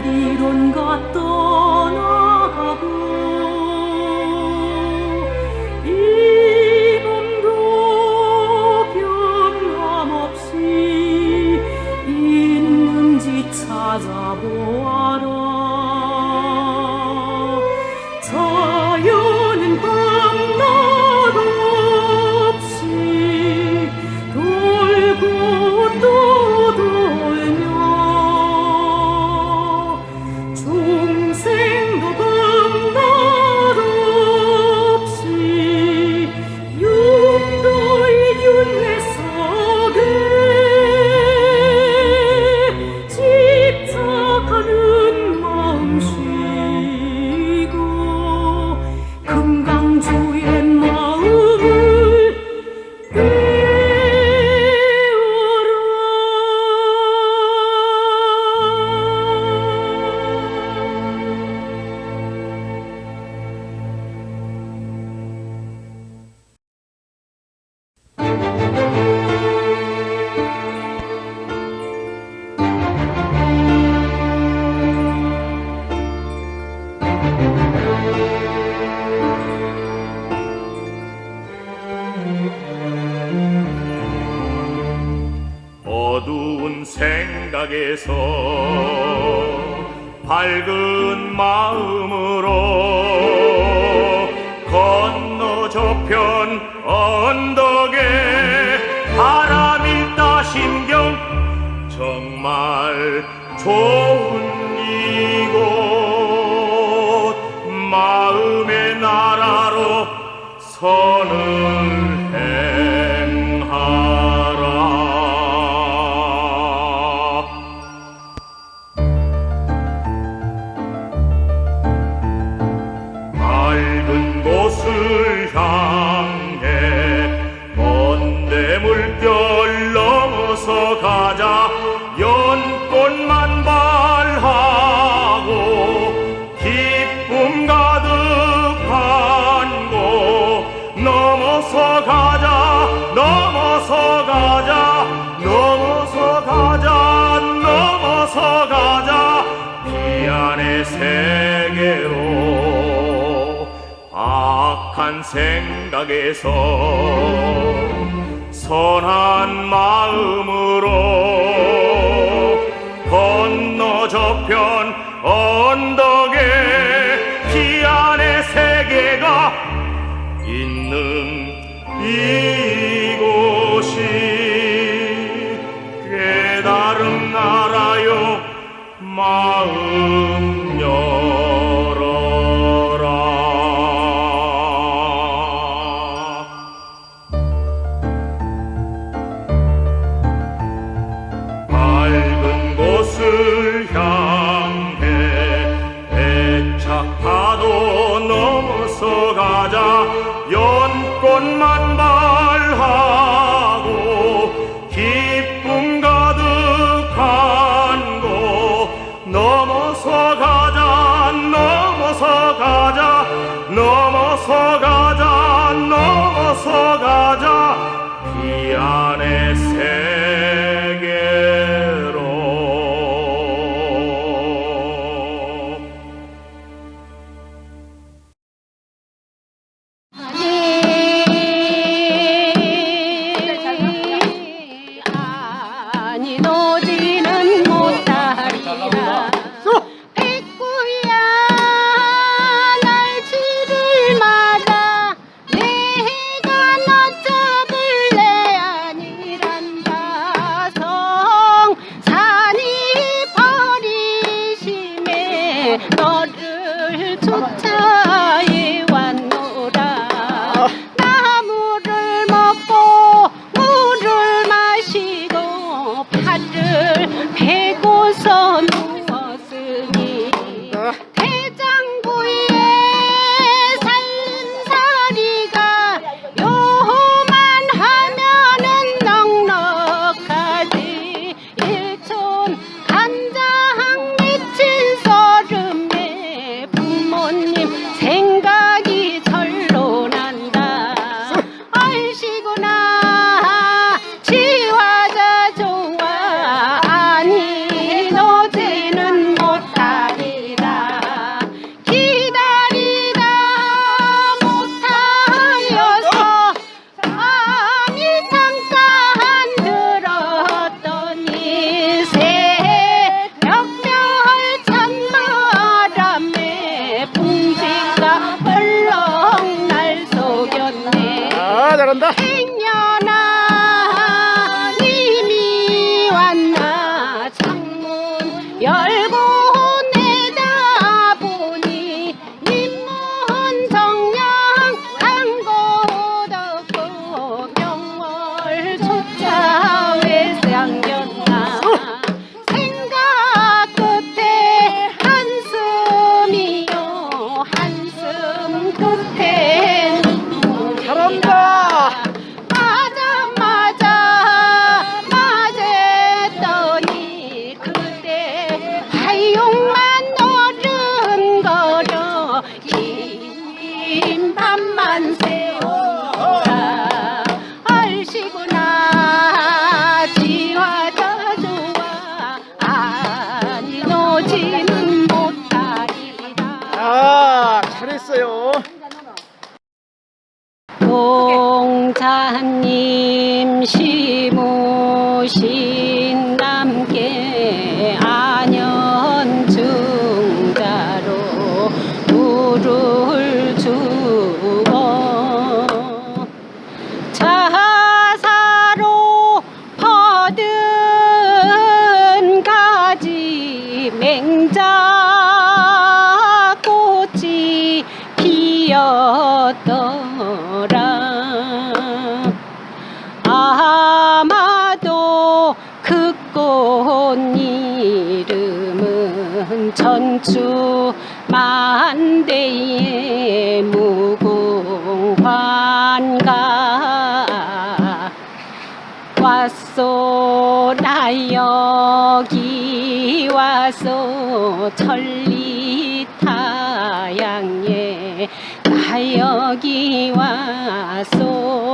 어디론가 떠 땅에서 밝은 마음으로 건너 저편 언덕에 바람이 따 신경 정말 좋은 이곳 마음의 나라로 선을 해. 선한 생각에서 선한 마음으로 건너 저편 언덕에 피안의 세계가 있는 이곳이 깨달음 나라요 마음. one man Tango. নিও 세월아 알시구나. 지와 저조와 아니 노지는 못하리라. 아 잘했어요. 천추 만대의 무궁환가 왔소 나 여기 와서 천리타양에 나 여기 와서